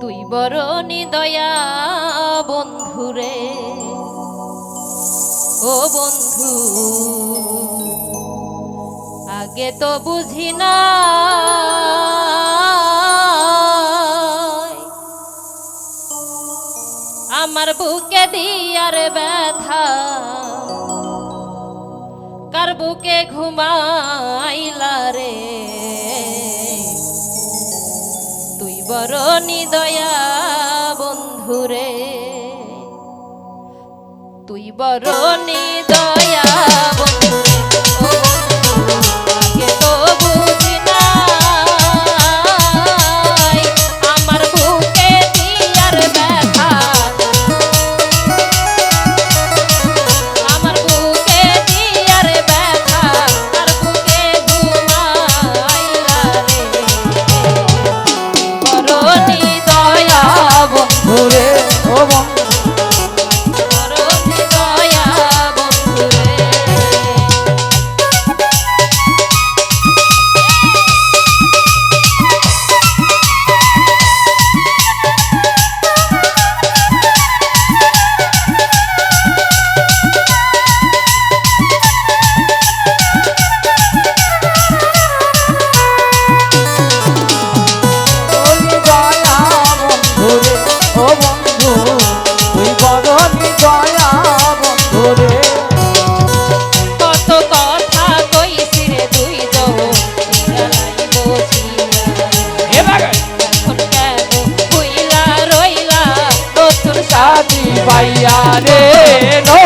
তুই বরণী দয়া বন্ধুরে। ও বন্ধু, আগে তো বুঝি না। আমার বুকে দিয়ার ব্যথা, কার বুকে ঘুমাইলা রে? ধরণী দয়া বন্ধুরে তুই বরণী দয়া বন্ধু। amores. পাইয়া রে নো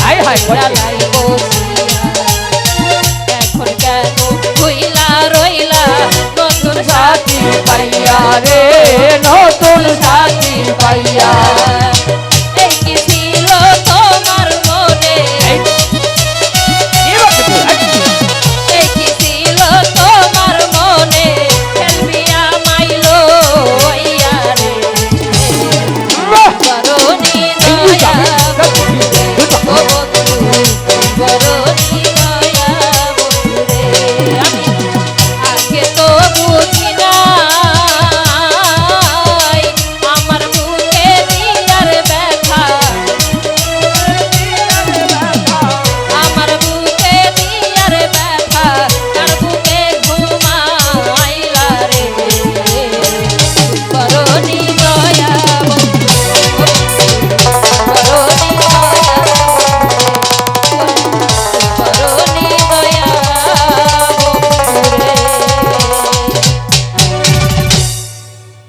হায় হায় ঘোড়া লাইবো এখন কেন কইলা রইলা নতুন সাথী পাইয়া রে নতুন সাথী